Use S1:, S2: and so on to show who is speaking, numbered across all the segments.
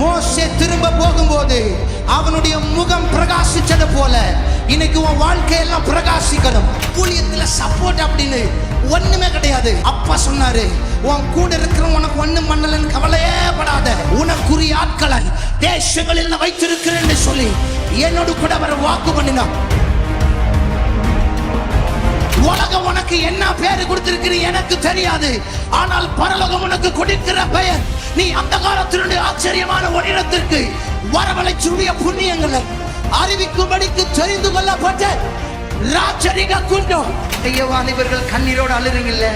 S1: மோசே திரும்ப போகும்போது அவனுடைய முகம் பிரகாசிச்சது போல இன்னைக்கு உன் வாழ்க்கையெல்லாம் பிரகாசிக்கணும். ஊழியத்துல சப்போர்ட் அப்படின்னு ஒண்ணுமே கிடையாது. அப்பா சொன்னாரு உன் கூட இருக்கிற உனக்கு ஒண்ணும் பண்ணலன்னு கவலையே படாத. உனக்குரிய ஆட்களை தேசங்களில் வைத்திருக்கிறேன்னு சொல்லி என்னோடு கூட அவர் வாக்கு பண்ணினான். உலகம் உனக்கு என்ன பேரு கொடுத்திருக்கு எனக்கு தெரியாது. ஆனால் பரலோகம் உனக்கு கொடுக்கிற பெயர் நீ அந்த காலத்தினுடைய ஆச்சரியமான ஒரு இடத்திற்கு வரவழைச்சுடைய புண்ணியங்களை அறிவிக்கும்படிக்கு தெரிந்து கொள்ளப்பட்ட ராஜரிக குண்டம். ஐயோ வாலிபர்கள் கண்ணீரோடு அழுறீங்கல்ல.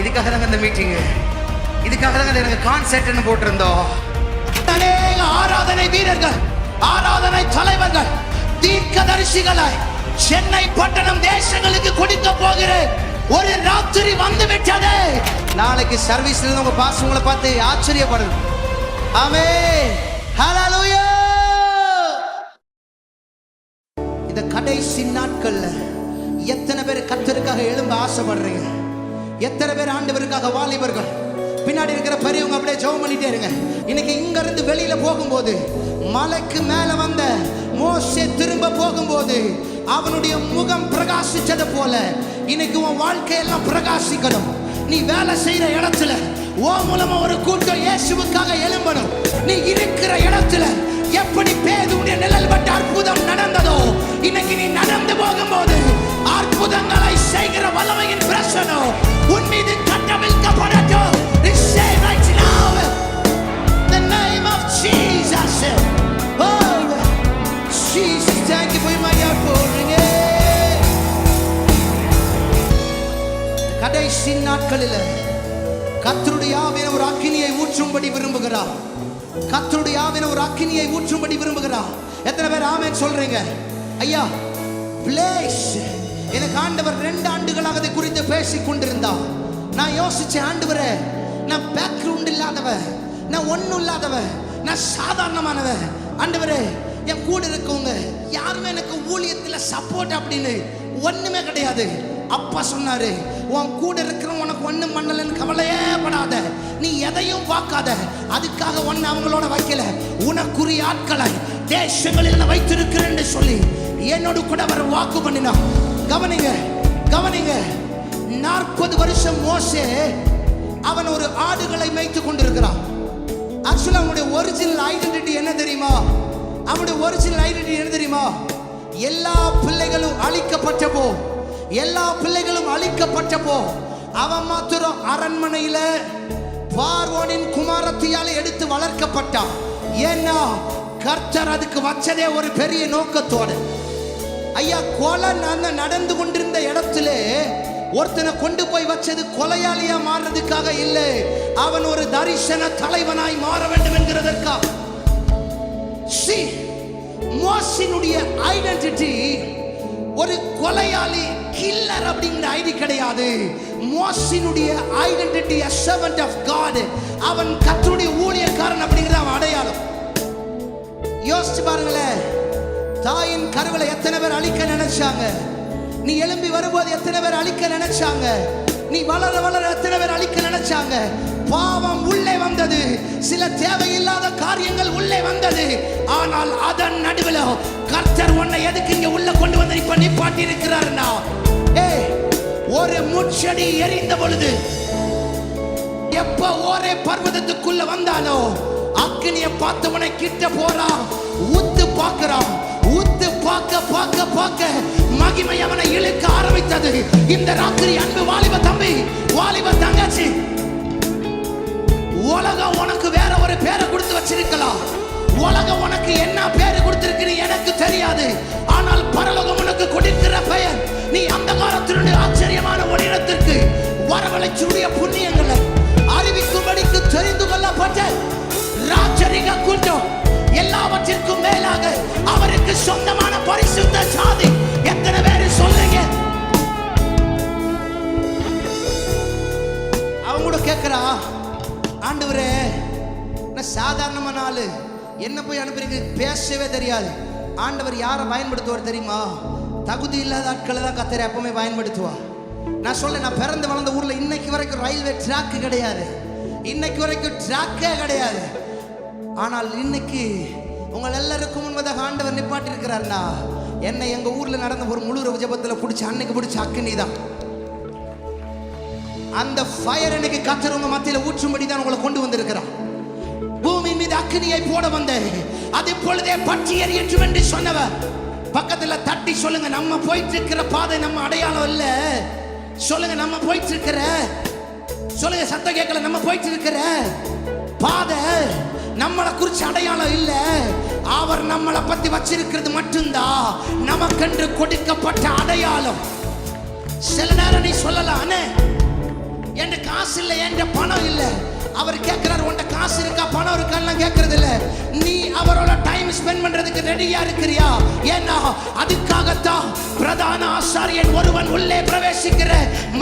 S1: இதுக்காக தாங்க இந்த மீட்டிங் இதுக்காக தாங்க எனக்கு கான்செர்ட்னு போட்டிருந்தோம். அநேக ஆராதனை வீரர்கள் ஆராதனை தலைவர்கள் தீர்க்கதரிசிகளாய் சென்னை பட்டணம் தேசங்களுக்கு கொடுக்க போகிற ஒரு ராத்திரி வந்து விட்டது. நாளைக்கு சர்வீஸ்ல உங்க பாஸ் உங்களை பார்த்து ஆச்சரியப்படணும். ஆமே ஹalleluya இந்த கடைசி நாட்கள்ல எத்தனை பேர் கத்தருக்காக எழும்ப ஆசைப்படுறீங்க? எத்தனை பேர் ஆண்டவருக்காக வாலிபர்கள்? பின்னாடி இருக்கிற பெரியவங்க அப்படியே ஜெபம் பண்ணிட்டே இருங்க. இன்னைக்கு இங்க இருந்து வெளியில போகும்போது மலைக்கு மேல வந்த மோசே திரும்ப போகும்போது அவனுடைய முகம் பிரகாசிச்சது போல இன்னைக்கு உன் வாழ்க்கையெல்லாம் பிரகாசிக்கணும். நீ வேலை செய்யற இடத்துல ஓ மூலமா ஒரு கூட்டம் இயேசுவுக்காக எழும்பணும். நீ இருக்கிற இடத்துல எப்படி பேதுடைய நிழல் பட்ட அற்புதம் நடந்ததோ இன்னைக்கு நீ நடந்து போகும்போது அற்புதங்களை செய்கிற வல்லமையின் பிரசனம் உன் மீது கட்டவிழ்க்கப்படட்டும். கடைசி நாட்களில் கத்தருடைய ஆவின ஒரு அக்கினியை ஊற்றும்படி விரும்புகிறார். கத்தருடைய ஆவின ஒரு அக்கினியை ஊற்றும்படி விரும்புகிறார். எத்தனை பேர் ஆமேன் சொல்றீங்க? ஐயா பிளேஸ். எனக்கு ஆண்டவர் ரெண்டு ஆண்டுகளாக அதை குறித்து பேசிக் கொண்டிருந்தார். நான் யோசிச்சேன் ஆண்டவரே நான் பேக்ரவுண்ட் இல்லாதவ நான் ஒண்ணும் இல்லாதவ நான் சாதாரணமானவ ஆண்டவரே என் கூட இருக்கவங்க யாருமே எனக்கு ஊழியத்துல சப்போர்ட் அப்படின்னு ஒண்ணுமே கிடையாது. அப்பா சொன்னாரு உன் கூட இருக்கிற உனக்கு ஒண்ணும் பண்ணலன்னு கவலையே படாத. நீ எதையும் பார்க்காத. அதுக்காக ஒன்னு அவங்களோட வைக்கல. உனக்குரிய ஆட்களை தேசங்களில் நான் வைத்திருக்கிறேன்னு சொல்லி என்னோடு கூட அவர் வாக்கு பண்ணினா கவனிங்க கவனிங்க. நாற்பது வருஷம் மோசே அவன் ஒரு ஆடுகளை மேய்த்து கொண்டிருக்கிறான். ஆக்சுவலா அவனுடைய ஒரிஜினல் ஐடென்டிட்டி என்ன தெரியுமா? அவனுடைய ஒரிஜினல் ஐடென்டிட்டி என்ன தெரியுமா? எல்லா பிள்ளைகளும் அழிக்கப்பட்டப்போ எல்லா பிள்ளைகளும் அழிக்கப்பட்டப்போ அவன் மாத்திரம் அரண்மனையில பார்வோனின் குமாரத்தியால எடுத்து வளர்க்கப்பட்டான். ஏன்னா கர்த்தர் அதுக்கு வச்சதே ஒரு பெரிய நோக்கத்தோடு. ஐயா கொலை நான் நடந்து கொண்டிருந்த இடத்துல ஒருத்தனை கொண்டு போய் வச்சது கொலையாளியா மாறுறதுக்காக இல்லை. அவன் ஒரு தரிசன தலைவனாய் மாற வேண்டும் என்கிறதற்கா? சி மோசினுடைய ஐடென்டிட்டி ஒரு கொலையாளி கில்லர் அப்படிங்கிற ஐடி கிடையாது. மோசினுடைய identity a servant of God அவன் கர்த்தருடைய ஊழியக்காரன் அப்படிங்கிற அவன் அடையாளம். யோசிச்சு பாருங்களேன். தாயின் கருவளை எத்தனை பேர் அழிக்க நினைச்சாங்க? நீ எழும்பி வரும்போது எத்தனை பேர் அழிக்க நினைச்சாங்க? நீ வளர வளர எத்தனை பேர் அழிக்க நினைச்சாங்க? பாவம் உள்ளே வந்தது. சில தேவையில்லாத காரியங்கள் உள்ளே வந்தது. ஆனால் அதன் நடுவில் கர்த்தர் உன்னை எதுக்கு இங்க உள்ள கொண்டு வந்து இப்ப நிப்பாட்டி இருக்கிறாருன்னா ஏய் ஒரு முட்செடி எரிந்த பொழுது எப்ப ஒரே பர்வதத்துக்குள்ள வந்தாலோ அக்னிய பார்த்தவனை கிட்ட போறான் உத்து பார்க்கறான். உத்து பார்க்க பார்க்க பார்க்க மகிமை அவனை இழுக்க ஆரம்பித்தது. இந்த ராத்திரி அன்பு வாலிப தம்பி வாலிப தங்கச்சி. உலகம் உனக்கு வேற ஒரு பேரை கொடுத்து வச்சிருக்கலாம். உலகம் உனக்கு என்ன பேரு கொடுத்திருக்குன்னு எனக்கு தெரியாது. ஆனால் பரலோகம் உனக்கு கொடுக்கிற பெயர் நீ அந்த காலத்தினுடைய ஆச்சரியமான ஒரு இடத்திற்கு வரவழைச்சுடைய புண்ணியங்களை அறிவிக்கும்படிக்கு தெரிந்து கொள்ளப்பட்ட ராஜரிக கூட்டம் எல்லாவற்றிற்கும் மேலாக அவருக்கு சொந்தமான பரிசுத்த சாதி எத்தனை பேர் சொல்லுங்க? அவங்க கூட கேட்கிறா ஆண்டவரே நான் சாதாரணமான ஆளு. என்ன போய் அனுப்புறீங்க? பேசவே தெரியாது. ஆண்டவர் யாரை பயன்படுத்துவார் தெரியுமா? தகுதி இல்லாத ஆட்களை தான் கத்தரை எப்பவுமே பயன்படுத்துவா நான் சொல்ல நான் பிறந்து வளர்ந்த ஊர்ல இன்னைக்கு வரைக்கும் ரயில்வே ட்ராக்கு கிடையாது. இன்னைக்கு வரைக்கும் ட்ராக்கே கிடையாது. ஆனால் இன்னைக்கு உங்கள் எல்லாருக்கும் முன்பதாக ஆண்டவர் நிப்பாட்டி இருக்கிறார்னா என்னை எங்க ஊர்ல நடந்த ஒரு முழு ஜபத்தில் பிடிச்ச அன்னைக்கு பிடிச்ச அக்கினி தான். அந்த ஃபயர் எனக்கு கத்தர் உங்க மத்தியில் ஊற்றும்படி தான் உங்களை கொண்டு வந்திருக்கிறான் மீது அக்னியை போட வந்தேன் அது இப்பொழுதே பற்றி எறியற்றும் என்று சொன்னவர். பக்கத்துல தட்டி சொல்லுங்க நம்ம போயிட்டு இருக்கிற பாதை நம்ம அடையாளம் இல்ல. சொல்லுங்க நம்ம போயிட்டு இருக்கிற சொல்லுங்க சத்தம் கேட்கல நம்ம போயிட்டு இருக்கிற பாதை நம்மளை குறிச்சு அடையாளம் இல்ல. அவர் நம்மளை பத்தி வச்சிருக்கிறது மட்டும்தான் நமக்கென்று கொடுக்கப்பட்ட அடையாளம். சில நேரம் நீ சொல்லலாம் அண்ணே என்கிட்ட காசு இல்லை என்கிட்ட பணம் இல்லை. அவர் கேட்கிறார் உன்ட காசு இருக்கா பணம் இருக்கான்னு கேட்கறது இல்ல. நீ அவரோட டைம் ஸ்பெண்ட் பண்றதுக்கு ரெடியா இருக்கிறியா? ஏன்னா அதுக்காகத்தான் பிரதான ஆசாரியன் ஒருவன் உள்ளே பிரவேசிக்கிற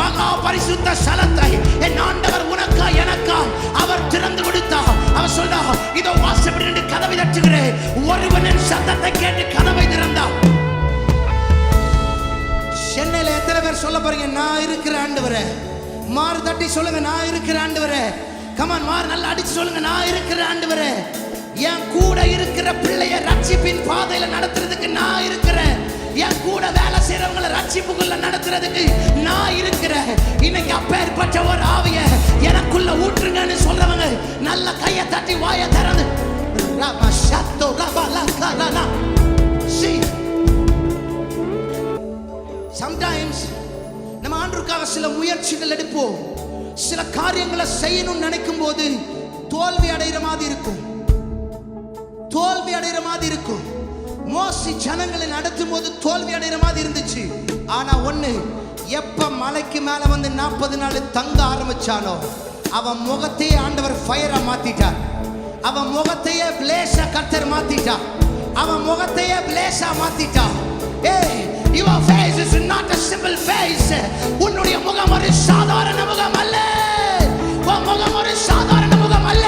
S1: மகா பரிசுத்த சலத்தை என் ஆண்டவர் உனக்கா எனக்கா அவர் திறந்து கொடுத்தா. அவர் சொல்றா இதோ வாசப்படி நின்று கதவை தட்டுகிறேன். ஒருவனின் சத்தத்தை கேட்டு கதவை திறந்தான் சென்னையில எத்தனை பேர் சொல்ல போறீங்க? நான் இருக்கிற ஆண்டவரே மாறு தட்டி சொல்லுங்க நான் இருக்கிற ஆண்டவரே. கமான் மாறு நல்லா அடிச்சு சொல்லுங்க நான் இருக்கிற ஆண்டவரே. என் கூட இருக்கிற பிள்ளைய ரட்சிப்பின் பாதையில நடத்துறதுக்கு நான் இருக்கிறேன். என் கூட வேலை செய்யறவங்களை ரட்சிப்புக்குள்ள நடத்துறதுக்கு நான் இருக்கிறேன். இன்னைக்கு அப்பேற்பட்ட ஒரு ஆவிய எனக்குள்ள ஊற்றுங்கன்னு சொல்றவங்க நல்ல கையை தட்டி வாயை திறந்து ரம சத்தோ ரப லக்கலனா See, சம்டைம்ஸ் நம்ம ஆண்டுக்காக சில முயற்சிகள் எடுப்போம். சில காரியங்களை செய்யணும்னு நினைக்கும் போது தோல்வி அடைகிற மாதிரி இருக்கும். தோல்வி அடைகிற மாதிரி இருக்கும். மோசி ஜனங்களை நடத்தும் போது தோல்வி அடைகிற மாதிரி இருந்துச்சு. ஆனா ஒண்ணு எப்ப மலைக்கு மேல வந்து நாற்பது நாள் தங்க ஆரம்பிச்சானோ அவன் முகத்தையே ஆண்டவர் ஃபயரா மாத்திட்டார். அவன் முகத்தையே பிளேஷா கத்தர் மாத்திட்டார். அவன் முகத்தையே பிளேஷா மாத்திட்டார். ஏய் your face is not a simple face. உன்னுடைய முகம் ஒரு சாதாரண முகம் அல்ல. உன் முகம் ஒரு சாதாரண முகம் அல்ல.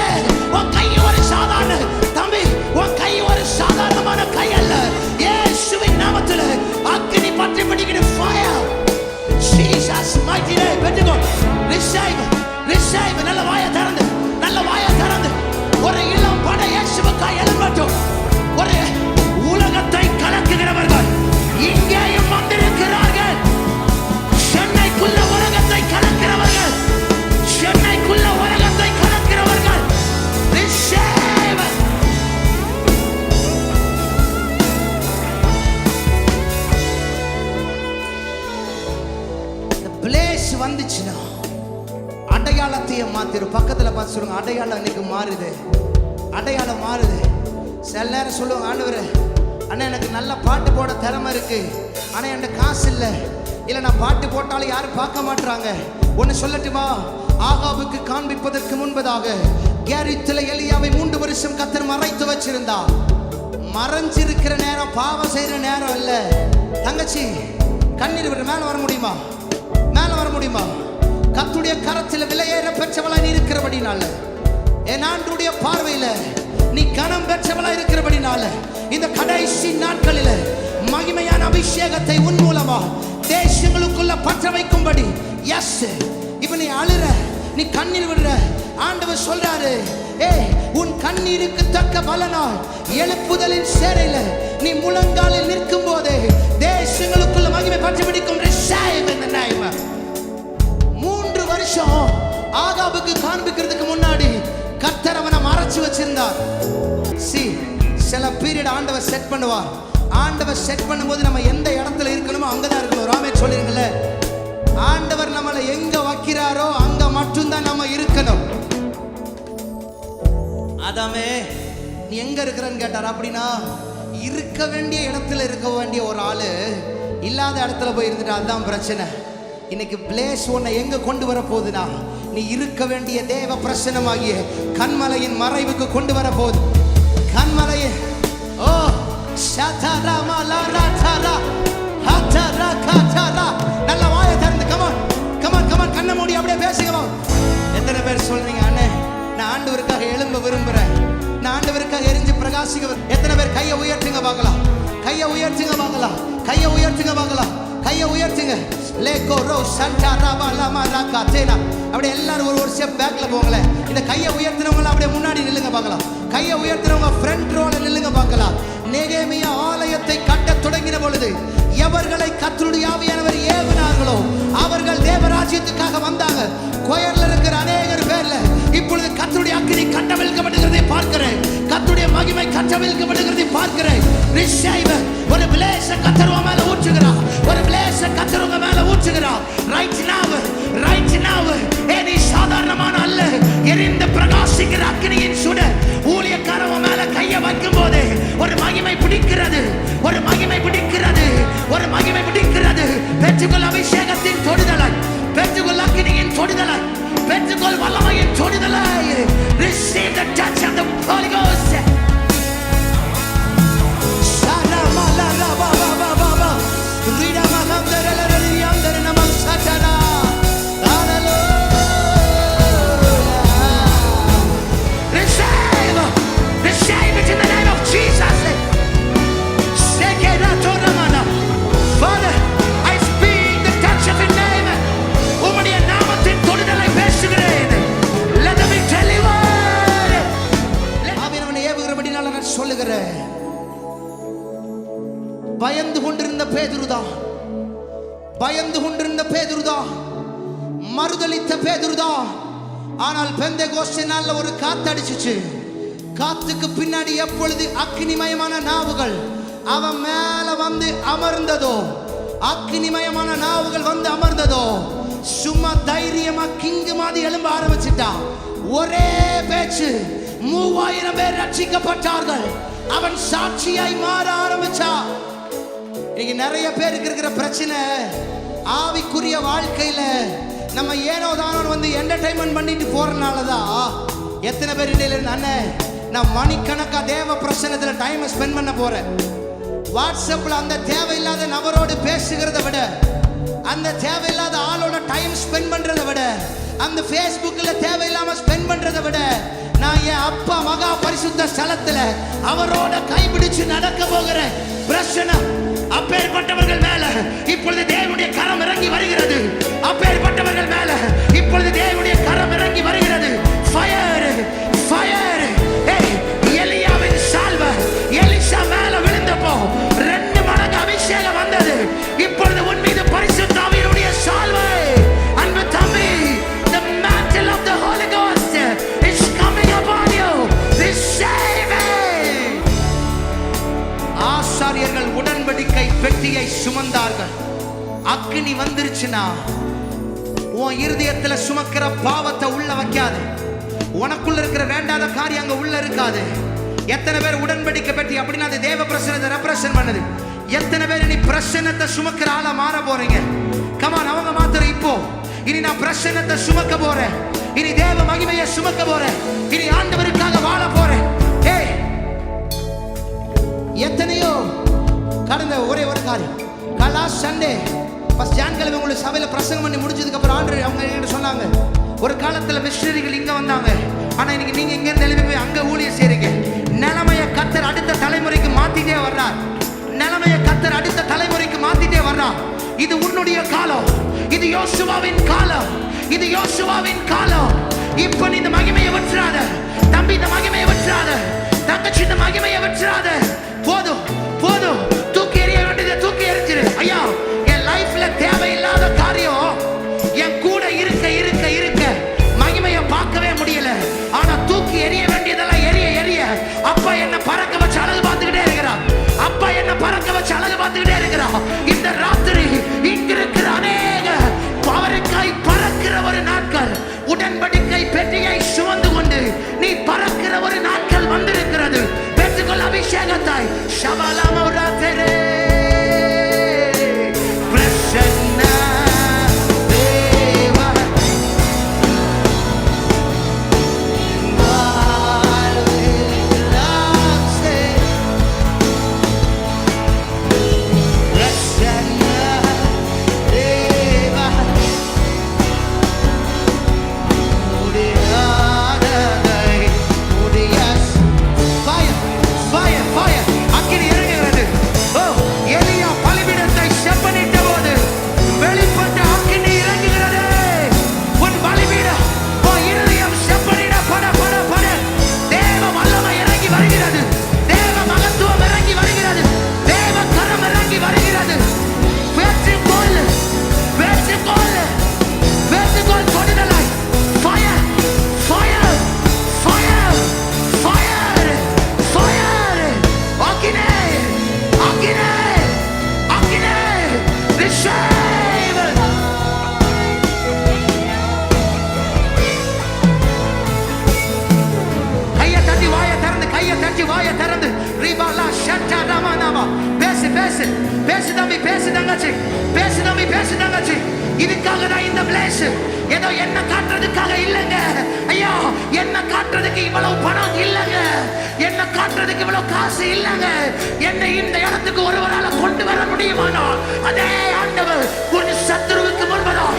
S1: உன் கை ஒரு சாதாரண தம்பி உன் கை ஒரு சாதாரணமான கை அல்ல. இயேசுவின் நாமத்தில் அக்கினி பற்றி பிடிக்கிற fire. Jesus mighty name பெற்றுக்கோ. Receive receive நல்ல வாயை இயேசு வந்துச்சுன்னா அடையாளத்தையே மாத்திரும் பக்கத்தில் பார்த்து சொல்லுங்க அடையாளம் இன்னைக்கு மாறுது. அடையாளம் மாறுது. சில நேரம் சொல்லுவாங்க ஆண்டவர் அண்ணா எனக்கு நல்ல பாட்டு போட திறமை இருக்கு. ஆனால் என்கிட்ட காசு இல்லை. இல்லை நான் பாட்டு போட்டாலும் யாரும் பார்க்க மாட்றாங்க. ஒன்று சொல்லட்டுமா? ஆகாவுக்கு காண்பிப்பதற்கு முன்பதாக கேரித்துல எலியாவை மூன்று வருஷம் கத்தர் மறைத்து வச்சிருந்தா. மறைஞ்சிருக்கிற நேரம் பாவம் செய்கிற நேரம் இல்லை. தங்கச்சி கண்ணீர் விட்டு மேலே வர முடியுமா? தெரியுமா? கத்துடைய கரத்தில் விலையேற பெற்றவளா நீ இருக்கிறபடினால. என் ஆண்டுடைய பார்வையில நீ கனம் பெற்றவளா இருக்கிறபடினால இந்த கடைசி நாட்களில் மகிமையான அபிஷேகத்தை உன் மூலமா தேசங்களுக்குள்ள பற்ற வைக்கும்படி எஸ் இப்ப நீ அழுற நீ கண்ணீர் விடுற. ஆண்டவர் சொல்றாரு ஏ உன் கண்ணீருக்கு தக்க பலனால் எழுப்புதலின் சேரையில நீ முழங்காலில் நிற்கும் போதே தேசங்களுக்குள்ள மகிமை பற்றி பிடிக்கும். வருஷம் ஆகாபுக்கு காண்பிக்கிறதுக்கு முன்னாடி கத்தர் அவனை மறைச்சு வச்சிருந்தார். சி சில பீரியட் ஆண்டவர் செட் பண்ணுவார். ஆண்டவர் செட் பண்ணும்போது நம்ம எந்த இடத்துல இருக்கணுமோ அங்கதான் இருக்கணும். ராமே சொல்லிருங்கல்ல ஆண்டவர் நம்மளை எங்க வைக்கிறாரோ அங்க மட்டும்தான் நம்ம இருக்கணும். அதாமே நீ எங்க இருக்கிறன்னு கேட்டார். அப்படின்னா இருக்க வேண்டிய இடத்துல இருக்க வேண்டிய ஒரு ஆளு இல்லாத இடத்துல போய் இருந்துட்டு அதுதான் பிரச்சனை. இன்னைக்கு பிளேஸ் உன்னை எங்க கொண்டு வர போகுதுன்னா நீ இருக்க வேண்டிய தேவ பிரசனமாகிய கண்மலையின் மறைவுக்கு கொண்டு வர போகுது கண்மலையை ஓ சதரா மலரா தரா ஹதரா கதரா. நல்ல வாயை திறந்து கமான் கமான் கமான் கண்ணை மூடி அப்படியே பேசுகிறோம் எத்தனை பேர் சொல்றீங்க அண்ணே நான் ஆண்டவருக்காக எழும்ப விரும்புறேன். நான் ஆண்டவருக்காக எரிஞ்சு பிரகாசிக்க எத்தனை பேர் கையை உயர்த்துங்க பார்க்கலாம். கையை உயர்த்துங்க பார்க்கலாம். கையை உயர்த்துங்க பார்க்கலாம். கையை உயர்த்துங்க. லேகோ ரோ சண்டா ரபா லமா ராகா தேனா அப்படியே எல்லாரும் ஒரு ஒரு ஸ்டெப் பேக்கில் போங்களேன். இந்த கையை உயர்த்தினவங்க அப்படியே முன்னாடி நில்லுங்க பார்க்கலாம். கையை உயர்த்தினவங்க ஃப்ரண்ட் ரோல நில்லுங்க பார்க்கலாம். நெகேமிய ஆலயத்தை கட்டத் தொடங்கின பொழுது எவர்களை கத்தருடைய ஆவியானவர் ஏவினார்களோ அவர்கள் தேவராஜ்யத்துக்காக வந்தாங்க. கோயர்ல இருக்கிற கட்டவிழ்க்கப்படுகிறதை பார்க்கிறேன். ரிஷைவ ஒரு பிளேச கத்தருவ மேல ஊற்றுகிறா ஒரு பிளேச கத்தருவ மேல ஊற்றுகிறா ரைட் நாவ் ரைட் நாவ் ஏ நீ சாதாரணமான அல்ல. எரிந்து பிரகாசிக்கிற அக்னியின் சுடர் ஊழியக்காரவ மேல கைய வைக்கும் போது ஒரு மகிமை பிடிக்கிறது. ஒரு மகிமை பிடிக்கிறது. ஒரு மகிமை பிடிக்கிறது. பெற்றுக்கொள் அபிஷேகத்தின் தொடுதலை. பெற்றுக்கொள் அக்னியின் தொடுதலை. பெற்றுக்கொள் வல்லமையின் தொடுதலை. Receive the touch of the Holy Ghost. கொண்டிருந்த பேதுருதான் பயந்து கொண்டிருந்த பேதுருதான் மறுதளித்த பேதுருதான் ஆனால் பெந்த நாள்ல ஒரு காத்தடிச்சுச்சு காத்துக்கு பின்னாடி எப்பொழுது அக்னிமயமான நாவுகள் அவன் மேல வந்து அமர்ந்ததோ அக்னிமயமான நாவுகள் வந்து அமர்ந்ததோ சும்மா தைரியமா கிங்கு மாதிரி எழும்ப ஆரம்பிச்சிட்டான் ஒரே பேச்சு மூவாயிரம் பேர் ரட்சிக்கப்பட்டார்கள். அவன் சாட்சியாய் மாற ஆரம்பிச்சான் இன்னைக்கு நிறைய பேருக்கு இருக்கிற பிரச்சனை. ஆவிக்குரிய வாழ்க்கையில நம்ம ஏனோ தானோ வந்து என்டர்டைன்மெண்ட் பண்ணிட்டு போகிறனால தான் எத்தனை பேர் இடையில அண்ணன் அண்ணே நான் மணிக்கணக்கா தேவ பிரசனத்துல டைம் ஸ்பெண்ட் பண்ண போறேன். வாட்ஸ்அப்ல அந்த தேவையில்லாத நபரோடு பேசுகிறத விட அந்த தேவையில்லாத ஆளோட டைம் ஸ்பெண்ட் பண்றதை விட அந்த ஃபேஸ்புக்கில் தேவையில்லாம ஸ்பெண்ட் பண்றதை விட நான் என் அப்பா மகா பரிசுத்த ஸ்தலத்துல அவரோட கைபிடிச்சு நடக்க போகிறேன். பிரச்சனை அப்பேற்பட்டவர்கள் மேல இப்பொழுது தேவனுடைய கரம் இறங்கி வருகிறது. அப்பேற்பட்டவர்கள் மேல இப்பொழுது தேவனுடைய கரம் இறங்கி வருகிறது. ஃபயர் அக்னி வந்துருச்சுன்னா உன் இருதயத்துல சுமக்கிற பாவத்தை உள்ள வைக்காது. உனக்குள்ள இருக்கிற வேண்டாத காரியம் அங்க உள்ள இருக்காது. எத்தனை பேர் உடன்படிக்க பெட்டி அப்படின்னா அது தேவ பிரசனத்தை ரெப்ரசன்ட் பண்ணுது. எத்தனை பேர் நீ பிரசன்னத்தை சுமக்கிற ஆளா மாற போறீங்க? கமான் அவங்க மாத்திரம் இப்போ. இனி நான் பிரசன்னத்தை சுமக்க போறேன். இனி தேவ மகிமையை சுமக்க போறேன். இனி ஆண்டவருக்காக வாழ போறேன். ஏய் எத்தனையோ கடந்த ஒரே ஒரு காரியம். கலா சண்டே. ஃபஸ்ட் ஜான்கிழமை உங்களுக்கு சபையில் பிரசங்கம் பண்ணி முடிஞ்சதுக்கப்புறம் ஆண்டு அவங்க என்கிட்ட சொன்னாங்க. ஒரு காலத்தில் மிஷினரிகள் இங்கே வந்தாங்க. ஆனால் இன்னைக்கு நீங்கள் இங்கேருந்து எழுப்பி போய் அங்கே ஊழியர் செய்கிறீங்க நிலைமைய கத்தர் அடுத்த தலைமுறைக்கு மாற்றிட்டே வர்றார். நிலைமைய கத்தர் அடுத்த தலைமுறைக்கு மாற்றிட்டே வர்றார். இது உன்னுடைய காலம். இது யோசுவாவின் காலம். இது யோசுவாவின் காலம். இப்போ நீ இந்த மகிமையை விட்டுறாத தம்பி இந்த மகிமையை விட்டுறாத தங்கச்சி இந்த மகிமையை விட்டுறாத போதும் போதும். தூக்கி எறிய வேண்டியதை தூக்கி எறிஞ்சிரு. ஐயா லைஃப்ல தேவையில்லாத காரியம். என் கூட இருக்க இருக்க இருக்க மகிமையை பார்க்கவே முடியல. ஆனா தூக்கி எரிய வேண்டியதெல்லாம் எரிய எரிய. அப்பா என்ன பறக்க வச்சு அழகு பார்த்துக்கிட்டே இருக்கிறான் அப்பா என்ன பறக்க வச்சு அழகு பார்த்துக்கிட்டே இருக்கிறான் இந்த ராத்திரி இங்க இருக்கிற அநேக அவருக்காய் பறக்கிற ஒரு நாட்கள். உடன்படிக்கை பெட்டியை சுமந்து கொண்டு நீ பறக்கிற ஒரு நாட்கள் வந்திருக்கிறது. பெற்றுக்கொள் அபிஷேகத்தாய். சபலாம ராத்திரே பேசு தங்கச்சி பேசு தம்பி பேசு தங்கச்சி இதுக்காக தான் இந்த பிளேஸ் ஏதோ என்ன காட்டுறதுக்காக இல்லைங்க. ஐயா என்ன காட்டுறதுக்கு இவ்வளவு பணம் இல்லைங்க. என்ன காட்டுறதுக்கு இவ்வளவு காசு இல்லைங்க. என்னை இந்த இடத்துக்கு ஒருவரால கொண்டு வர முடியுமானோ அதே ஆண்டவர் ஒரு சத்துருவுக்கு முன்பதான்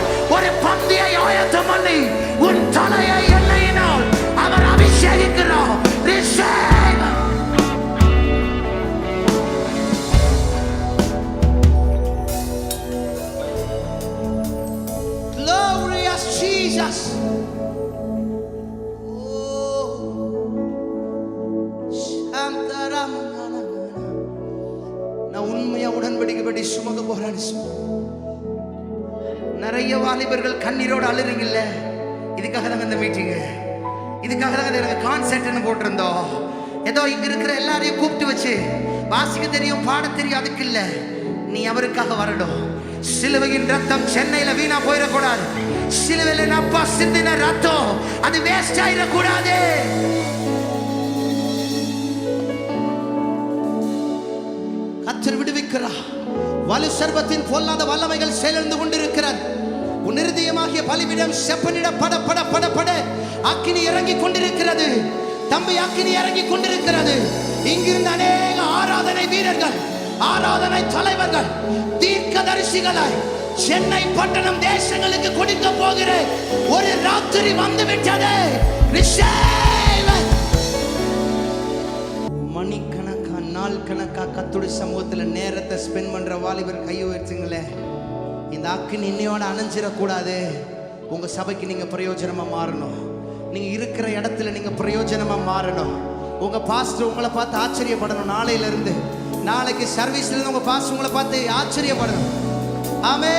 S1: நிறைய கண்ணீரோடு கண்ணீரோட அழுறீங்கல்ல இதுக்காக தாங்க இந்த மீட்டிங்கு இதுக்காக தாங்க எனக்கு கான்செர்ட்னு போட்டிருந்தோம். ஏதோ இங்க இருக்கிற எல்லாரையும் கூப்பிட்டு வச்சு வாசிக்க தெரியும் பாட தெரியும் அதுக்கு இல்ல. நீ அவருக்காக வரணும். சிலுவையின் ரத்தம் சென்னையில வீணா போயிடக்கூடாது. சிலுவையில அப்பா சிந்தின ரத்தம் அது வேஸ்ட் ஆயிடக்கூடாது. கத்தர் விடுவிக்கிறார். வலு சர்வத்தின் பொல்லாத வல்லமைகள் செயலிழந்து கொண்டிருக்கிறது. உன் இருதயமாகிய பலிவிடம் செப்பனிட பட பட பட பட. அக்கினி இறங்கி கொண்டிருக்கிறது. தம்பி அக்கினி இறங்கி கொண்டிருக்கிறது. இங்கிருந்து அநேக ஆராதனை வீரர்கள் ஆராதனை தலைவர்கள் தீர்க்கதரிசிகளாய் சென்னை பட்டணம் தேசங்களுக்கு கொடுக்க போகிற ஒரு ராத்திரி வந்து விட்டது மணிக்கணக்கா நாள் கணக்கா கத்துடி சமூகத்துல நேரத்தை ஸ்பெண்ட் பண்ற வாலிபர் கை உயர்த்துங்களே இந்த அக்கினி இன்னையோட அணைஞ்சிடக்கூடாது உங்க சபைக்கு நீங்க பிரயோஜனமா மாறணும். நீங்க இருக்கிற இடத்துல நீங்க பிரயோஜனமா மாறணும். உங்க பாஸ்டர் உங்களை பார்த்து ஆச்சரியப்படணும் நாளையில இருந்து நாளைக்கு சர்வீஸ்ல இருந்து உங்க பாஸ்டர் உங்களை பார்த்து ஆச்சரியப்படணும். ஆமே